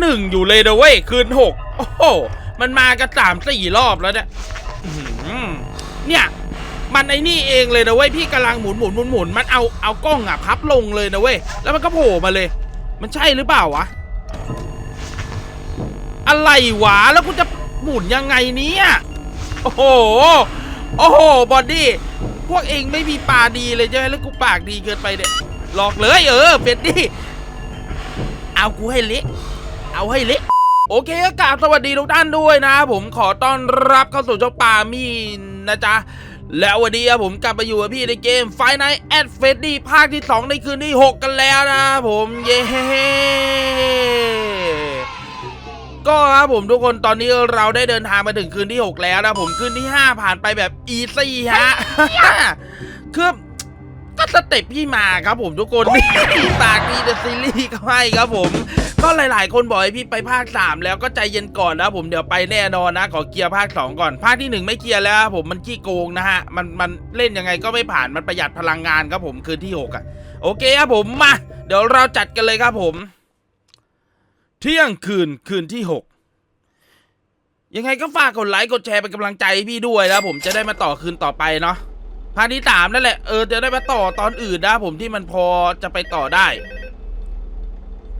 หนึ่งอยู่เลยนะเว้ยคืนหกโอ้โหมันมากันสามสี่รอบแล้วเนี่ยเนี่ย มันไอ้นี่เองเลยนะเว้ยพี่กำลังหมุนหมุนหมุนหมุนมันเอาเอากล้องอะพับลงเลยนะเว้ยแล้วมันก็โผล่มาเลย มันใช่หรือเปล่าวะอะไรวะแล้วกูจะหมุนยังไงเนี่ยโอ้โหโอ้โหบอดี้พวกเองไม่มีปาดีเลยใช่ไหมแล้วกูปากดีเกินไปเนี่ยหลอกเลยเออเป็ดดิเอากูให้เละ เอาให้เละโอเคก็กราบสวัสดีทุกท่านด้วยนะ ผมขอต้อนรับเข้าสู่ช่องปามีนนะจ๊ะ แล้ววันนี้ผมกลับมาอยู่กับพี่ในเกมไฟไนแอดเฟดดี้ภาคที่ 2 ในคืนที่ 6 กันแล้วนะผมเย้ก็ครับผมทุกคนตอนนี้เราได้เดินทางมาถึงคืนที่ 6 แล้วนะผมคืนที่ 5 ผ่านไปแบบอีซี่ฮะคือก็สเต็ปพี่มาครับผมทุกคนนี่ปากีเดอะซีรีส์ก็ให้ครับผม ก็หลาย ๆ คนบอกให้พี่ไปภาค 3 แล้วก็ใจเย็นก่อนนะผมเดี๋ยวไปแน่นอนนะ ขอเคลียร์ภาค 2 ก่อน ภาคที่ 1 ไม่เคลียร์แล้วผมมันขี้โกงนะฮะ มันมันเล่นยังไงก็ไม่ผ่านมันประหยัดพลังงานครับผมคืนที่ 6 อะ โอเคครับผมมา เดี๋ยวเราจัดกันเลยครับผม เที่ยงคืนคืนที่ 6ยังไงก็ฝากกดไลค์กดแชร์เป็นกำลังใจพี่ด้วยนะผมจะได้มาต่อคืนต่อไปเนาะภาคที่สามนั่นแหละเออจะได้มาต่อตอนอื่นนะผมที่มันพอจะไปต่อได้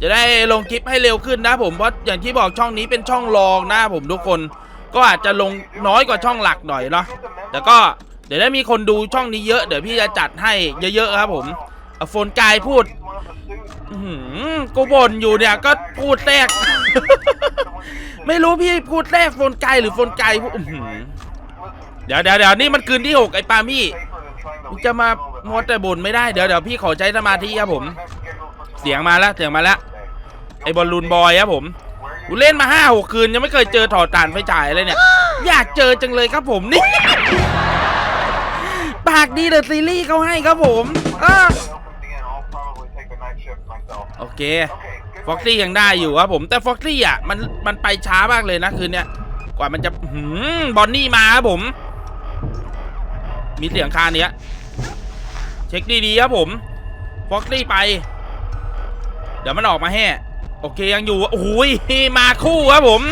จะได้ลงคลิปให้เร็วขึ้นนะผมเพราะอย่างที่บอกช่องนี้เป็นช่องรองนะผมทุกคน ก็อาจจะลงน้อยกว่าช่องหลักหน่อยเนาะแต่ก็เดี๋ยวได้มีคนดูช่องนี้เยอะเดี๋ยวพี่จะจัดให้เยอะๆครับผมโฟนกายพูดกูบ่นอยู่เนี่ยก็พูดแทรก ไม่รู้พี่พูดแทรกโฟนไกลหรือโฟนไกลพูดเดี๋ยวเดี๋ยวเดี๋ยวนี่มันคืนที่หกไอ้ปามี่จะมามัวแต่บ่นไม่ได้เดี๋ยวเดี๋ยวพี่ขอใช้สมาธิครับผม เสียงมาแล้วเสียงมาแล้วไอ้บอลลูนบอยครับผมกูเล่นมาห้าหกคืนยังไม่เคยเจอถอดตานไฟฉายเลยเนี่ย อยากเจอจังเลยครับผมนี่ ปากดีเดอะซีรีส์เขาให้ครับผมอะโอเคฟ็อกซี่ยังได้อยู่ครับผมแต่ฟ็อกซี่อะมันมันไปช้ามากเลยนะคืนเนี้ยกว่ามันจะหืมบอนนี่มาครับผม มีเสียงคาเนี้ย เช็คดีๆครับผมฟ็อกซี่ไปเดี๋ยวมันออกมาแห่โอเคยังอยู่โอ้ยมาคู่ครับผม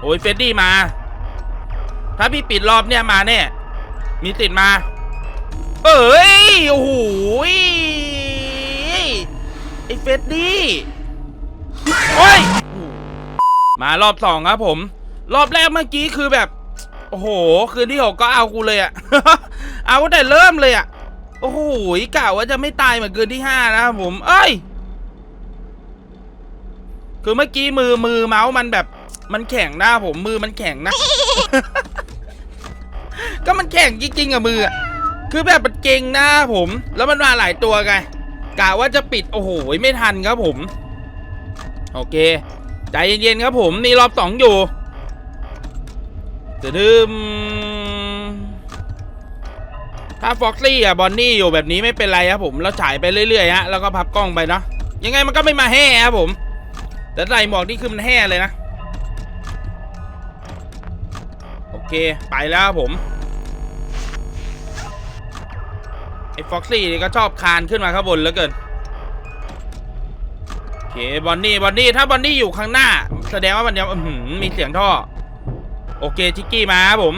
โอ้ยเฟดดี้มา ถ้าพี่ปิดรอบเนี่ยมาแน่ มีติดมา เอ้ย โอ้โหยไอเฟดดี้ โอ้ย มารอบสองครับผม รอบแรกเมื่อกี้คือแบบ โอ้โห คืนที่หกก็เอากูเลยอะเอาแต่เริ่มเลยอะโอ้โหกะว่าจะไม่ตายเหมือนคืนที่ห้านะครับผม เอ้ย คือเมื่อกี้มือมือเมาส์มันแบบ มันแข็งนะผมมือมันแข็งนะ ก็มันแข็งจริงๆอะมืออะคือแบบมันเก่งนะผม แล้วมันมาหลายตัวไงกะว่าจะปิดโอ้โหไม่ทันครับผม โอเค ใจเย็นๆครับผมนี่รอบสองอยู่จะดืมถ้าฟ็อกซี่อะบอนนี่อยู่แบบนี้ไม่เป็นไรครับผมเราฉายไปเรื่อยๆฮะแล้วก็พับกล้องไปเนาะยังไงมันก็ไม่มาแห่ครับผม แต่ใส่หมวกนี่คือมันแห่เลยนะ โอเคไปแล้วครับผมไอ้ฟ็อกซี่นี่ก็ชอบคานขึ้นมาข้างบนเหลือเกิน เคบอนนี่บอนนี่ถ้าบอนนี่อยู่ข้างหน้า แสดงว่ามันยังอื้อหือมีเสียงท่อ โอเคชิกกี้มาครับผม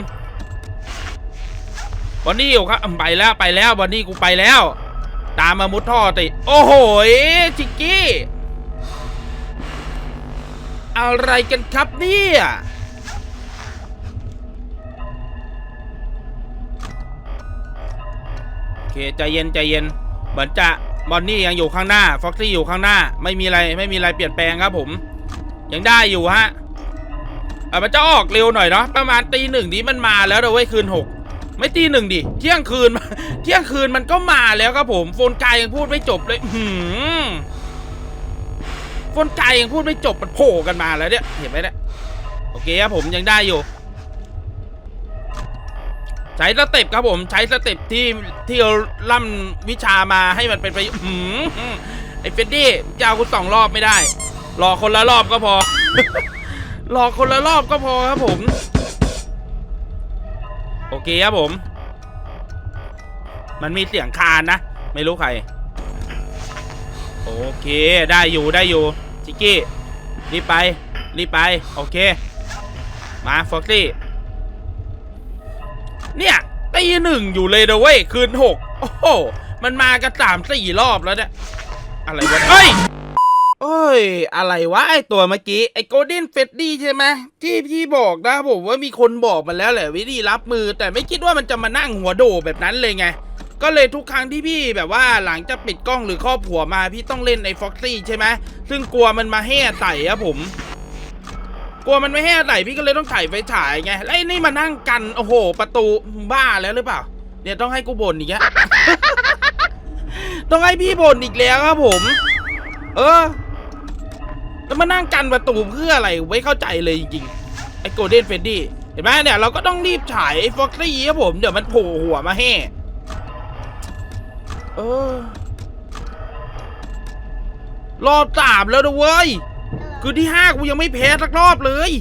บอนนี่อยู่ครับไปแล้วไปแล้วบอนนี่กูไปแล้ว ตามมามุดท่อติโอ้โหชิกกี้ อะไรกันครับเนี่ยโอเคใจเย็นใจเย็นเหมือนจะ บอนนี่ยังอยู่ข้างหน้าฟ็อกซี่อยู่ข้างหน้า ไม่มีอะไรไม่มีอะไรเปลี่ยนแปลงครับผม ยังได้อยู่ฮะเออมันจะออกเร็วหน่อยเนาะประมาณตีหนึ่งนี้มันมาแล้วเดี๋ยวไว้ยคืนหกไม่ตีหนึ่งดิเที่ยงคืน เที่ยงคืนมันก็มาแล้วครับผมโฟนกายยังพูดไม่จบเลยหือโฟนกายยังพูดไม่จบมันโผล่กันมาแล้วเนี่ยเห็นไหมเนี่ยโอเคครับผมยังได้อยู่ ใช้สเต็ปครับผมใช้สเต็ปที่ที่เราล่ำวิชามาให้มันเป็นไปหืมไอ้เฟดดี้จะเอากูสองรอบไม่ได้รอคนละรอบก็พอรอคนละรอบก็พอครับผม โอเคครับผม มันมีเสียงคานนะ ไม่รู้ใคร โอเคได้อยู่ได้อยู่ชิกกี้รีบไปรีบไป โอเค มาฟ็อกซี่ เนี่ยตีหนึ่งอยู่เลยนะเว้ยคืนหกโอ้โหมันมากันสามสี่รอบแล้วเนี่ยอะไรวะเฮ้ยโอ้ย อะไรวะไอตัวเมื่อกี้ ไอโกลเด้นเฟดดี้ใช่ไหมที่พี่บอกนะผมว่ามีคนบอกมาแล้วแหละวิธีรับมือ แต่ไม่คิดว่ามันจะมานั่งหัวโดแบบนั้นเลยไง ก็เลยทุกครั้งที่พี่แบบว่าหลังจากปิดกล้องหรือครอบหัวมาพี่ต้องเล่นไอฟ็อกซี่ใช่ไหมซึ่งกลัวมันมาแห่ใส่อะผม ลัวมันไม่แห่ใส่พี่ก็เลยต้องถ่ายไฟฉายไงแล้วไอ้นี่มานั่งกันโอ้โห ประตูบ้าแล้วหรือเปล่า เนี่ยต้องให้กูบ่นอีกแล้วต้องให้พี่บ่นอีกแล้วครับผม เออ แล้วมานั่งกันประตูเพื่ออะไรไม่เข้าใจเลยจริงๆไอ้โกลเด้นเฟดดี้เห็นไหมเนี่ยเราก็ต้องรีบฉายไอ้ฟ็อกซี่ครับผมเดี๋ยวมันโผล่หัวมาแห่เออรอบสามแล้วนะเว้ย คือที่ห้ากูยังไม่แพ้สักรอบเลย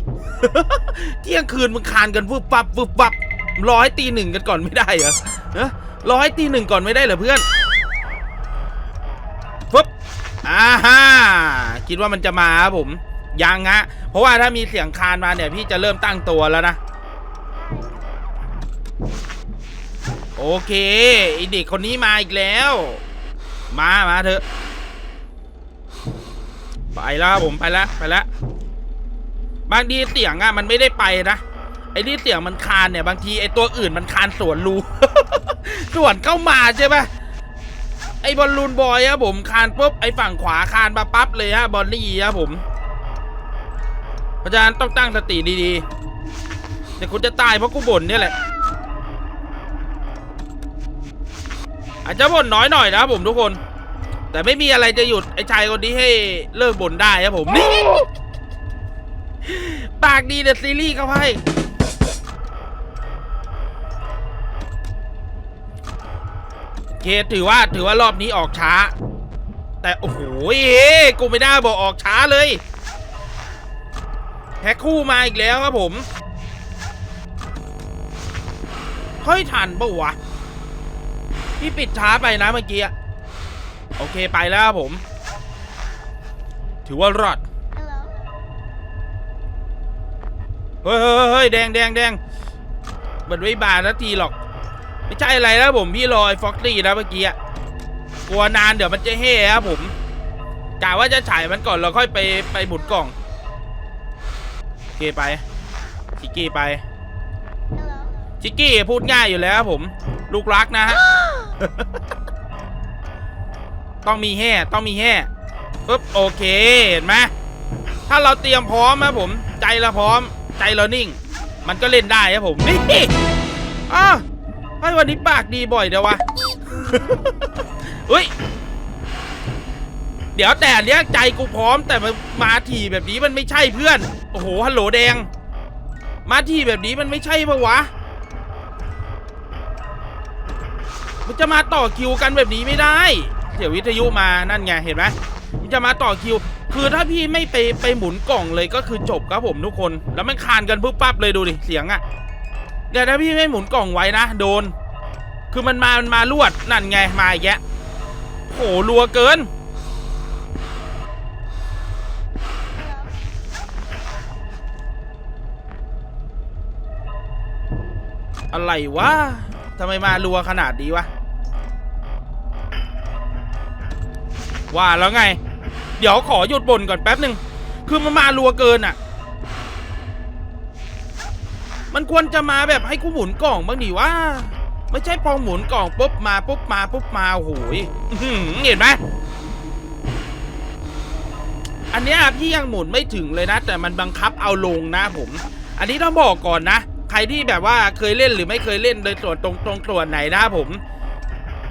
เที่ยงคืนมึงคานกันฟึบปับฟึบปับรอให้ตีหนึ่งกันก่อนไม่ได้เหรอเอรอให้ตีหนึ่งก่อนไม่ได้เหรอเพื่อนฟึบอ่าฮ่าคิดว่ามันจะมาครับผม ยังฮะ เพราะว่าถ้ามีเสียงคานมาเนี่ย พี่จะเริ่มตั้งตัวแล้วนะ โอเคไอเด็กคนนี้มาอีกแล้ว มา มาเถอะ ไปแล้วครับผมไปแล้วไปแล้วบางทีเสียงอะมันไม่ได้ไปนะไอ้ที่เสียงมันคานเนี่ย บางทีไอ้ตัวอื่นมันคานสวนรูสวนเข้ามาใช่ปะไอ้บอลลูนบอยครับผมคานปุ๊บไอ้ฝั่งขวาคานมาปั๊บเลยฮะบอลลี่ครับผมเพราะฉะนั้นต้องตั้งสติดีๆเดี๋ยวคุณจะตายเพราะกูบ่นเนี่ยแหละ อาจจะบ่นน้อยหน่อยนะครับผมทุกคน แต่ไม่มีอะไรจะหยุดไอ้ชายคนนี้ให้เลิกบ่นได้ครับผมนี่ปากดีเดอะซีรีส์เขาให้เคถือว่าถือว่ารอบนี้ออกช้า แต่โอ้โหกูไม่ได้บอกออกช้าเลยแพ็คคู่มาอีกแล้วครับผมเฮ้ยทันปะวะ พี่ปิดช้าไปนะเมื่อกี้อะ โอเคไปแล้วครับผม ถือว่ารอดเฮ้ยเฮ้ยเฮ้ยแดงแดงแดงมันไม่บานนาทีหรอก ไม่ใช่อะไรแล้วผมพี่ลอยฟ็อกซี่นะเมื่อกี้อะกลัวนานเดี๋ยวมันจะเฮ่ครับผมกะว่าจะฉายมันก่อนเราค่อยไปไปหมุนกล่องโอเคไปชิกกี้ไปชิกกี้พูดง่ายอยู่แล้วครับผม ลูกรักนะฮะ ต้องมีแห่ต้องมีแห่ปุ๊บโอเคเห็นไหมถ้าเราเตรียมพร้อมนะผม ใจเราพร้อม ใจเรานิ่ง มันก็เล่นได้ครับผมนี่อ้าวให้วันนี้ปากดีบ่อยเดี๋ยววะเฮ้ยเดี๋ยวแต่เนี้ยใจกูพร้อมแต่มันมาทีแบบนี้มันไม่ใช่เพื่อน โอ้โหฮัลโหลแดง มาทีแบบนี้มันไม่ใช่ปะวะมันจะมาต่อคิวกันแบบนี้ไม่ได้ เดี๋ยววิทยุมานั่นไงเห็นไหมมันจะมาต่อคิว คือถ้าพี่ไม่ไปไปหมุนกล่องเลยก็คือจบครับผมทุกคน แล้วมันคานกันปุ๊บปั๊บเลยดูดิเสียงอะเดี๋ยวถ้าพี่ไม่หมุนกล่องไว้นะโดน คือมันมามันมาลวดนั่นไงมาแยะโหรัวเกินอะไรวะทำไมมารัวขนาดนี้วะ ว่าแล้วไง เดี๋ยวขอหยุดบ่นก่อนแป๊บหนึ่งคือมันมารัวเกินอะ มันควรจะมาแบบให้กูหมุนกล่องบ้างดิว่า ไม่ใช่พอหมุนกล่องปุ๊บมาปุ๊บมาปุ๊บมาโอ้โหยเห็นไหมอันนี้พี่ยังหมุนไม่ถึงเลยนะ แต่มันบังคับเอาลงนะผม อันนี้ต้องบอกก่อนนะ ใครที่แบบว่าเคยเล่นหรือไม่เคยเล่นโดยส่วนตรงตรงส่วนไหนนะผม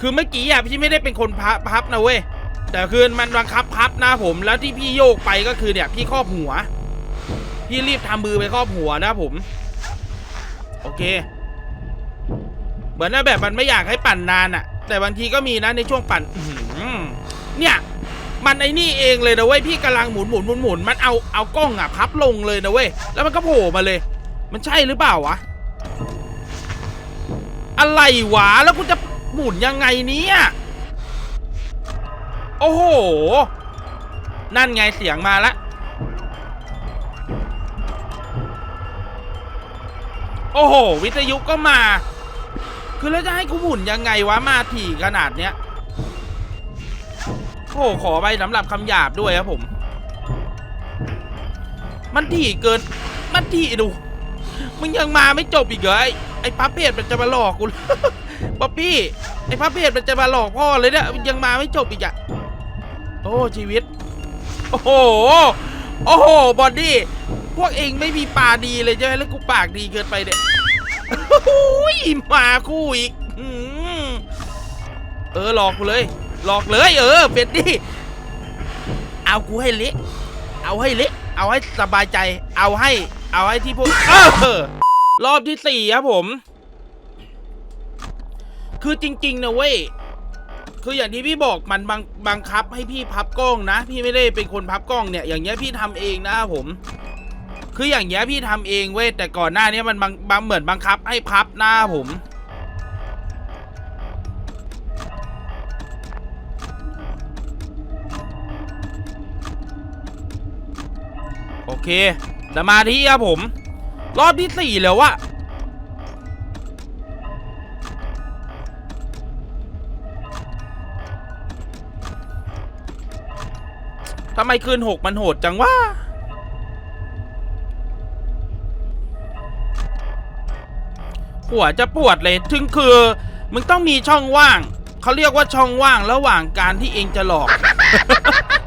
คือเมื่อกี้อะพี่ไม่ได้เป็นคนพับพับนะเว้ย แต่คือมันบังคับพับนะผมแล้วที่พี่โยกไปก็คือเนี่ยพี่ครอบหัว พี่รีบทำมือไปครอบหัวนะผม โอเค เหมือนแบบมันไม่อยากให้ปั่นนานอะแต่บางทีก็มีนะในช่วงปั่นเนี่ย มันไอ้นี่เองเลยนะเว้ยพี่กำลังหมุนหมุนหมุนหมุนมันเอาเอากล้องอะพับลงเลยนะเว้ยแล้วมันก็โผล่มาเลย มันใช่หรือเปล่าวะอะไรวะแล้วกูจะหมุนยังไงเนี่ย โอ้โห นั่นไงเสียงมาล้วโอ้โห วิทยุก็มา คือแล้วจะให้กูหมุนยังไงวะ มาถี่ขนาดเนี้ย โอ้โหขอไปสำหรับคำหยาบด้วยครับผม มันถี่เกิน มันถี่ดู มึงยังมาไม่จบอีกเหรอไอ้ไอ้พับเพจมันจะมาหลอกกูป๊อปปี้ไอ้พับเพจมันจะมาหลอกพ่อเลยเนี่ยมันยังมาไม่จบอีกอะ โอ้ชีวิต โอ้โห โอ้โห บอดดี้ พวกเองไม่มีปาดีเลยใช่ไหมแล้วกูปากดีเกินไปเนี่ยโอ้ยมาคู่อีก เออหลอกกูเลย หลอกเลย เออเป็ดดิเอากูให้เละเอาให้เละเอาให้สบายใจ เอาให้ เอาให้ที่พวกเออรอบที่สี่ครับผม คือจริง ๆ นะเว้ย คืออย่างที่พี่บอกมันบังบังคับให้พี่พับกล้องนะ พี่ไม่ได้เป็นคนพับกล้องเนี่ย อย่างเงี้ยพี่ทำเองนะครับผม คืออย่างเงี้ยพี่ทำเองเว้ยแต่ก่อนหน้านี้มันบังบังเหมือนบังคับให้พับหน้าผมโอเคสมาธิครับผม รอบที่สี่แล้ววะ ทำไมคืนหกมันโหดจังวะหัวจะปวดเลย ถึงคือ มึงต้องมีช่องว่าง เขาเรียกว่าช่องว่างระหว่างการที่เองจะหลอก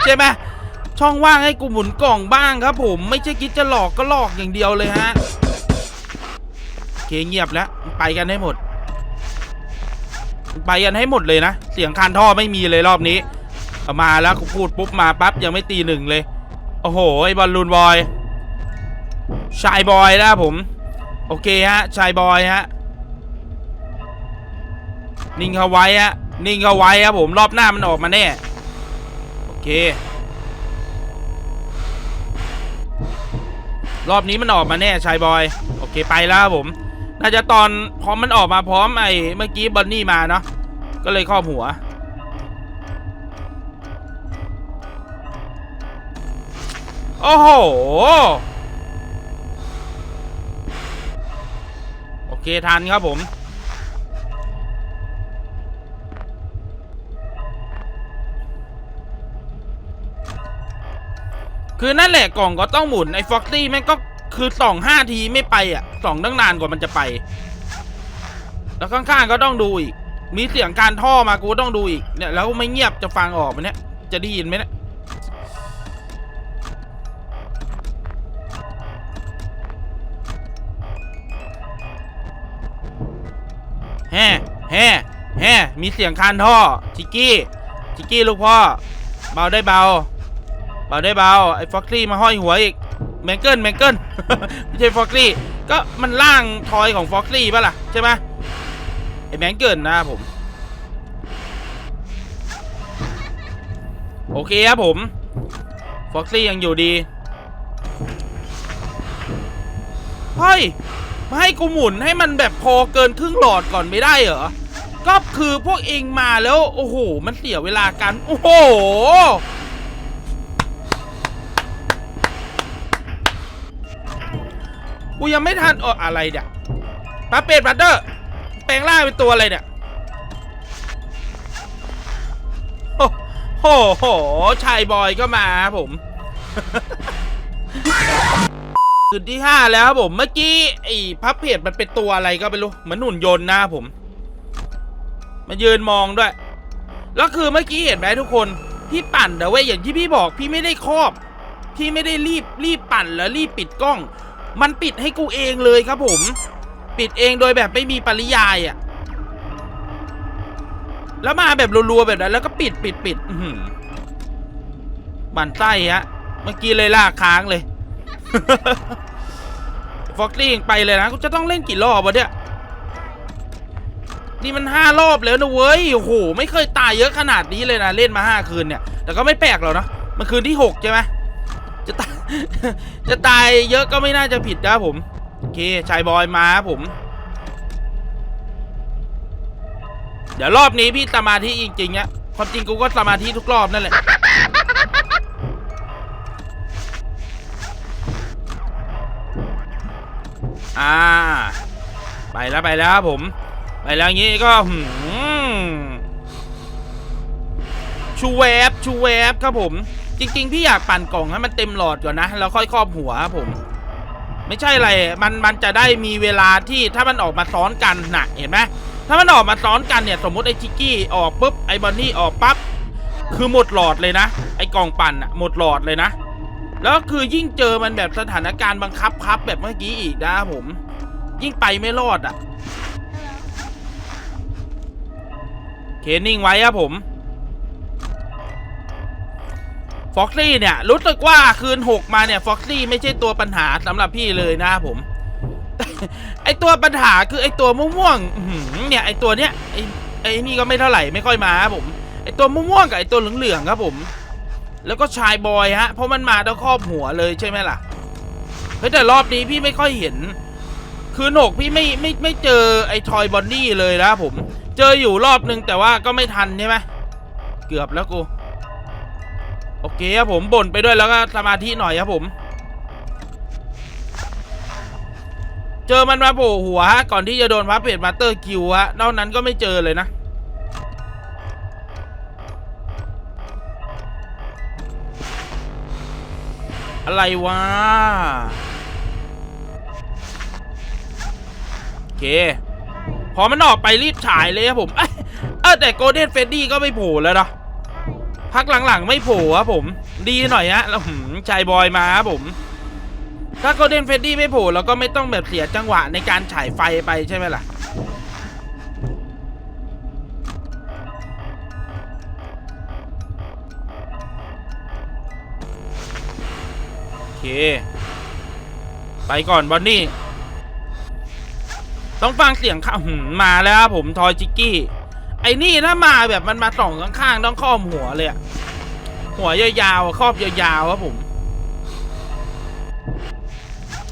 ใช่ไหมช่องว่างให้กูหมุนกล่องบ้างครับ ผม ไม่ใช่คิดจะหลอกก็หลอกอย่างเดียวเลยฮะเคเงียบแล้ว ไปกันให้หมด ไปกันให้หมดเลยนะ เสียงคานท่อไม่มีเลยรอบนี้ มาแล้วกูพูดปุ๊บมาปั๊บยังไม่ตีหนึ่งเลย โอ้โหไอ้บอลลูนบอยชายบอยนะผม โอเคฮะชายบอยฮะนิ่งเขาไว้ฮะนิ่งเขาไว้ครับผมรอบหน้ามันออกมาแน่โอเค รอบนี้มันออกมาแน่ชายบอยโอเคไปแล้วครับผม น่าจะตอนพร้อมมันออกมาพร้อมไอ้เมื่อกี้บอนนี่มาเนาะก็เลยครอบหัว โอ้โห โอเค ทันครับผม คือนั่นแหละกล่องก็ต้องหมุน ไอ้ฟ็อกซี่แม่งก็คือส่องห้าทีไม่ไปอะส่องตั้งนานกว่ามันจะไป แล้วข้างๆก็ต้องดูอีก มีเสียงการท่อมากูต้องดูอีกเนี่ยแล้วไม่เงียบจะฟังออกไหมเนี่ย จะได้ยินไหมเนี่ย ฮ่แฮ่แฮ่มีเสียงคานท่อชิกกี้ชิกกี้ลูกพ่อ เบาได้เบา เบาได้เบา ไอ้ฟ็อกซี่มาห้อยหัวอีกแมงเกิลแมงเกิลไม่ใช่ฟ็อกซี่ก็มันล่างทอยของฟ็อกซี่ป่ะล่ะ ใช่ไหมไอ้แมงเกิลนะผม โอเคครับผมฟ็อกซี่ยังอยู่ดีเฮ้ย ให้กูหมุนให้มันแบบพอเกินครึ่งหลอดก่อนไม่ได้เหรอ ก็คือพวกเองมาแล้ว โอ้โห มันเสียเวลากัน โอ้โห กูยังไม่ทันเอออะไรเนี่ยปลาเป็ดบัตเตอร์ แปลงร่างเป็นตัวอะไรเนี่ย โอ้โหโหชายบอยก็มาครับผม คืนที่ห้าแล้วครับผมเมื่อกี้ไอ้พับเพจมันเป็นตัวอะไรก็ไม่รู้เหมือนหุ่นยนต์นะครับผมมายืนมองด้วย แล้วคือเมื่อกี้เห็นไหมทุกคนพี่ปั่นแต่เว้ยอย่างที่พี่บอกพี่ไม่ได้ครอบ พี่ไม่ได้รีบรีบปั่นแล้วรีบปิดกล้อง มันปิดให้กูเองเลยครับผม ปิดเองโดยแบบไม่มีปริยายอะ่ะแล้วมาแบบรัวๆแบบนั้นแล้วก็ปิดปิดปิดอื้อหือบันไส้ฮะเมื่อกี้เลยลากค้างเลย ฟอกลี่ไปเลยนะกูจะต้องเล่นกี่รอบวะเนี่ยนี่มันห้ารอบแล้วนะเว้ยโอ้โหไม่เคยตายเยอะขนาดนี้เลยนะเล่นมาห้าคืนเนี่ย แต่ก็ไม่แปลกหรอกนะมันคืนที่หกใช่ไหมจะตายจะตายเยอะก็ไม่น่าจะผิดนะผมโอเคชายบอยมาครับผม เดี๋ยวรอบนี้พี่สมาธิจริงๆอะความจริงกูก็สมาธิทุกรอบนั่นแหละ อ่า ไปแล้วไปแล้วครับผม ไปแล้วงี้ก็หืมชูแวบชูแวบครับผม จริง ๆ พี่อยากปั่นกล่องให้มันเต็มหลอดก่อนนะ แล้วค่อยครอบหัวครับผม ไม่ใช่อะไร มันมันจะได้มีเวลาที่ถ้ามันออกมาซ้อนกันนะเห็นไหมถ้ามันออกมาซ้อนกันเนี่ย สมมติไอ้ชิกกี้ออกปุ๊บไอ้บอนนี่ออกปั๊บคือหมดหลอดเลยนะ ไอ้กล่องปั่นอะหมดหลอดเลยนะ แล้วคือยิ่งเจอมันแบบสถานการณ์บังคับคับแบบเมื่อกี้อีกนะครับผม ยิ่งไปไม่รอดอะเคนิ่งไว้ครับผมฟ็อกซี่เนี่ยรู้สึกว่าคืนหกมาเนี่ยฟ็อกซี่ไม่ใช่ตัวปัญหาสำหรับพี่เลยนะครับผม ไอตัวปัญหาคือไอตัวม่วงๆเนี่ยไอตัวเนี้ยไอไอนี่ก็ไม่เท่าไหร่ไม่ค่อยมาครับผม ไอตัวม่วงกับไอตัวเหลืองๆครับผม แล้วก็ชายบอยฮะ เพราะมันมาต้องครอบหัวเลยใช่ไหมล่ะเฮ้ยแต่รอบนี้พี่ไม่ค่อยเห็น คือหนกพี่ไม่ไม่ไม่เจอไอ้ทอยบอนนี่เลยนะผม เจออยู่รอบนึงแต่ว่าก็ไม่ทันใช่ไหมเกือบแล้วกูโอเคครับผมบ่นไปด้วยแล้วก็สมาธิหน่อยครับผม เจอมันมาโผล่หัวฮะก่อนที่จะโดนพับเพจมาเตอร์คิวฮะนอกนั้นก็ไม่เจอเลยนะ อะไรวะโอเค พอมันออกไปรีบฉายเลยครับผม เออแต่โกลเด้นเฟดดี้ก็ไม่โผล่แล้วนะพักหลังๆ ไม่โผล่ครับผม ดีหน่อยฮะแล้วหืมชายบอยมาครับผม ถ้าโกลเด้นเฟดดี้ไม่โผล่เราก็ไม่ต้องแบบเสียจังหวะในการฉายไฟไปใช่ไหมล่ะ เค ไปก่อนบอนนี่ ต้องฟังเสียงข้าหืมมาแล้วครับผมทอยจิกกี้ ไอ้นี่ถ้ามาแบบมันมาส่องข้างๆต้องครอบหัวเลยอะหัวยาวๆครอบยาวๆครับผม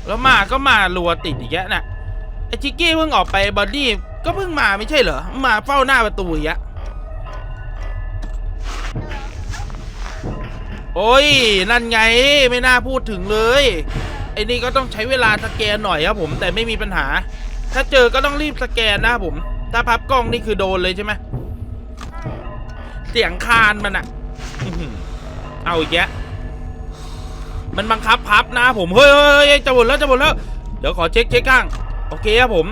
แล้วมาก็มารัวติดอีกแล้วน่ะไอ้จิกกี้เพิ่งออกไปบอดี้ก็เพิ่งมาไม่ใช่เหรอ มาเฝ้าหน้าประตูอีกแล้ว โอ้ย นั่นไงไม่น่าพูดถึงเลยไอ้นี่ก็ต้องใช้เวลาสแกนหน่อยครับผม แต่ไม่มีปัญหา ถ้าเจอก็ต้องรีบสแกนนะครับผม ถ้าพับกล้องนี่คือโดนเลยใช่ไหมเสียงคานมันอะอื้อหือเอาอีกแยะมันบังคับพับนะผมเฮ้ยเฮ้ยเฮ้ยจะหมดแล้วจะหมดแล้ว เดี๋ยวขอเช็คเช็คข้าง โอเคครับผม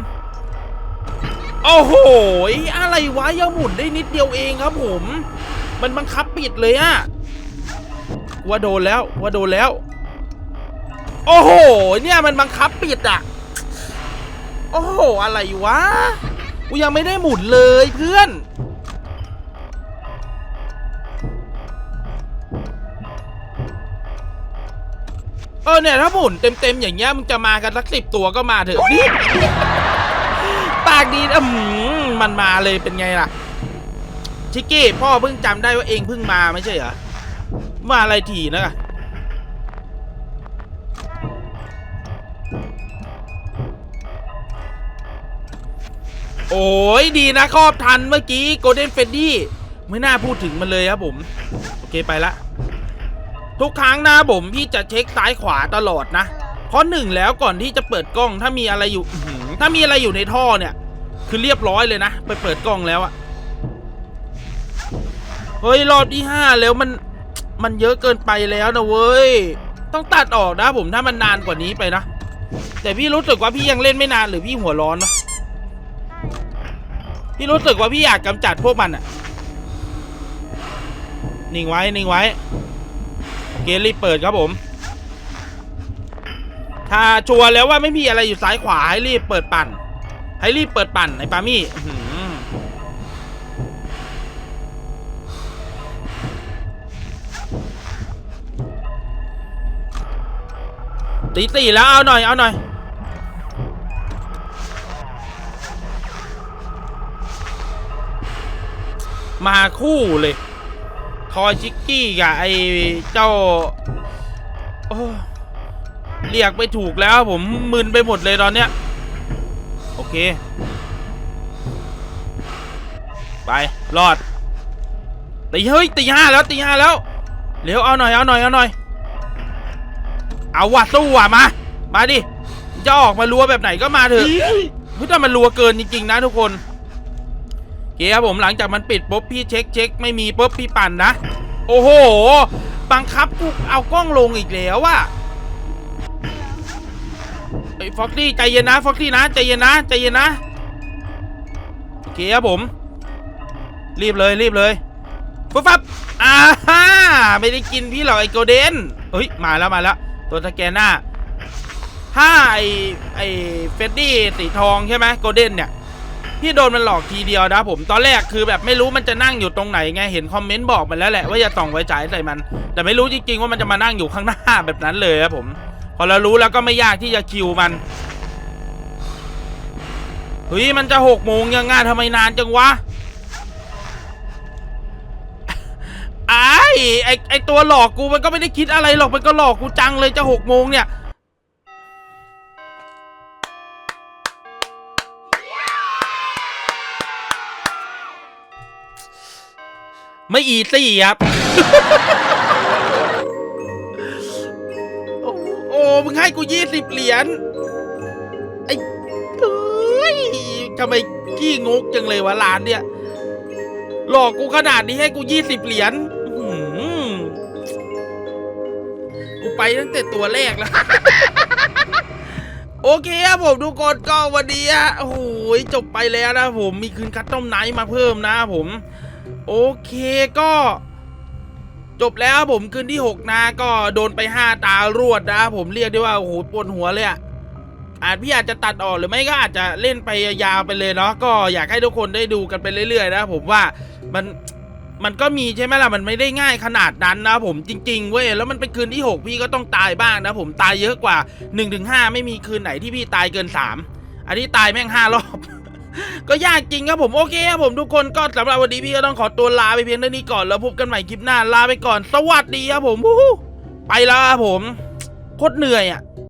โอ้โหอะไรวะยังหมุนได้นิดเดียวเองครับผม มันบังคับปิดเลยอะ ว่าโดนแล้วว่าโดนแล้ว โอ้โห เนี่ยมันบังคับปิดอะโอ้โห อะไรวะ กูยังไม่ได้หมุนเลยเพื่อนเออเนี่ยถ้าหมุนเต็มๆอย่างเงี้ยมึงจะมากันสักสิบตัวก็มาเถอะนี่ปากดีอืมมันมาเลยเป็นไงล่ะ ชิกกี้พ่อเพิ่งจำได้ว่าเองเพิ่งมาไม่ใช่เหรอ มาอะไรทีนะโอ้ยดีนะครอบทันเมื่อกี้โกลเด้นเฟดดี้ไม่น่าพูดถึงมันเลยครับผม โอเคไปละ ทุกครั้งนะผมพี่จะเช็คซ้ายขวาตลอดนะเพราะหนึ่งแล้วก่อนที่จะเปิดกล้องถ้ามีอะไรอยู่ถ้ามีอะไรอยู่ในท่อเนี่ย คือเรียบร้อยเลยนะ ไปเปิดกล้องแล้วอะเฮ้ยรอบที่ห้าแล้วมัน มันเยอะเกินไปแล้วนะเว้ย ต้องตัดออกนะผมถ้ามันนานกว่านี้ไปนะ แต่พี่รู้สึกว่าพี่ยังเล่นไม่นานหรือพี่หัวร้อนนะพี่รู้สึกว่าพี่อยากกำจัดพวกมันอะนิ่งไว้ นิ่งไว้ เกมรีบเปิดครับผม ถ้าชัวร์แล้วว่าไม่มีอะไรอยู่ซ้ายขวาให้รีบเปิดปั่น ให้รีบเปิดปั่นไอ้ปามี่ ตีตีแล้วเอาหน่อยเอาหน่อยมาคู่เลย ทอยชิกกี้กับไอ้เจ้าเรียกไปถูกแล้วผมมึนไปหมดเลยตอนเนี้ย โอเค ไป รอดตีเฮ้ยตีห้าแล้วตีห้าแล้ว เร็วเอาหน่อยเอาหน่อยเอาหน่อย เอาว่ะสู้ว่ะมา มาดิจะออกมารัวแบบไหนก็มาเถอะเฮ้ยแต่มันรัวเกินจริงๆนะทุกคนโอเคครับผมหลังจากมันปิดปุ๊บพี่เช็คเช็คไม่มีปุ๊บพี่ปั่นนะ โอ้โห บังคับกูเอากล้องลงอีกแล้วว่ะไอ้ฟ็อกซี่ใจเย็นนะฟ็อกซี่นะใจเย็นนะใจเย็นนะโอเคครับผม รีบเลยรีบเลยปุ๊บปั๊บอ่าฮ่าไม่ได้กินพี่หรอกไอ้โกเดนเฮ้ยมาแล้วมาแล้ว ตัวสแกนหน้าถ้าไอไอเฟดดี้สีทองใช่ไหมโกลเด้นเนี่ยพี่โดนมันหลอกทีเดียวนะผมตอนแรกคือแบบไม่รู้มันจะนั่งอยู่ตรงไหนไงเห็นคอมเมนต์บอกมันแล้วแหละว่าอย่าส่องไว้ใจใส่มัน แต่ไม่รู้จริงๆว่ามันจะมานั่งอยู่ข้างหน้าแบบนั้นเลยครับผม พอเรารู้แล้วก็ไม่ยากที่จะคิวมันเฮ้ยมันจะหกโมงยังงานทำไมนานจังวะ ไอ้ไอไอตัวหลอกกูมันก็ไม่ได้คิดอะไรหรอกมันก็หลอกกูจังเลยจะหกโมงเนี่ย ไม่อีซี่ครับ โอ้โอ้มึงให้กูยี่สิบเหรียญไอ้เอ้ยทำไมขี้งกจังเลยวะร้านเนี่ย หลอกกูขนาดนี้ให้กูยี่สิบเหรียญ ไปตั้งแต่ตัวแรกแล้ว โอเคครับผมทุกคนก็วันนี้อะโอ้โหจบไปแล้วนะผมมีคืนคัตตอมไนท์มาเพิ่มนะผม โอเคก็จบแล้วครับผมคืนที่ 6นะก็โดนไป 5 ตารวดนะผมเรียกได้ว่าโอ้โหปวดหัวเลยอะอาจพี่อาจจะตัดออกหรือไม่ก็อาจจะเล่นไปยาวไปเลยเนาะก็อยากให้ทุกคนได้ดูกันไปเรื่อยๆนะผมว่ามัน มันก็มีใช่ไหมล่ะมันไม่ได้ง่ายขนาดนั้นนะผมจริงๆเว้ยแล้วมันเป็นคืนที่ 6 พี่ก็ต้องตายบ้างนะผมตายเยอะกว่า 1-5 ไม่มีคืนไหนที่พี่ตายเกิน 3 อันนี้ตายแม่ง5รอบก็ยากจริงครับผมโอเคครับผมทุกคนก็สำหรับวันนี้พี่ก็ต้องขอตัวลาไปเพียงเท่านี้ก่อนแล้วพบกันใหม่คลิปหน้าลาไปก่อน สวัสดีครับผมไปแล้วครับผมโคตรเหนื่อยอะ